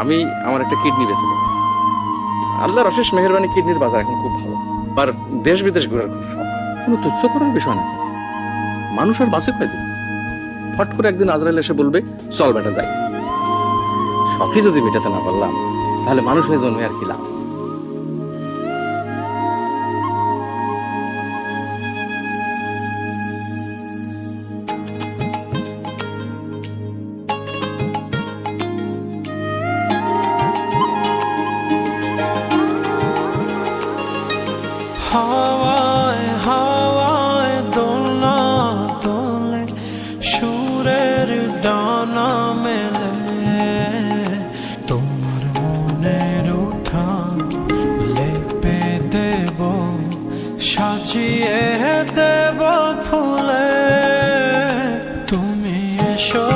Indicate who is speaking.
Speaker 1: আমি আমার একটা কিডনি বেছে দেবো আল্লাহর অশেষ মেহরবানি কিডনির বাজার এখন খুব ভালো। আর দেশ বিদেশ ঘুরার খুব শখ। কোনো তুচ্ছ করার বিষয় না, স্যার। মানুষ আর বাসে পাই ফট করে একদিন আজরাইল এসে বলবে, চল বেটা, যাই। শখই যদি মেটাতে না পারলাম, তাহলে মানুষ হয়ে জন্মে আর কি লাভ?
Speaker 2: হাওয়ায় হাওয়ায় দোলা দোলে সুরের ডানা মেলে। তোমার মনের উঠা লেপে দেব, সাজিয়ে দেব ফুলে। তুমি এসো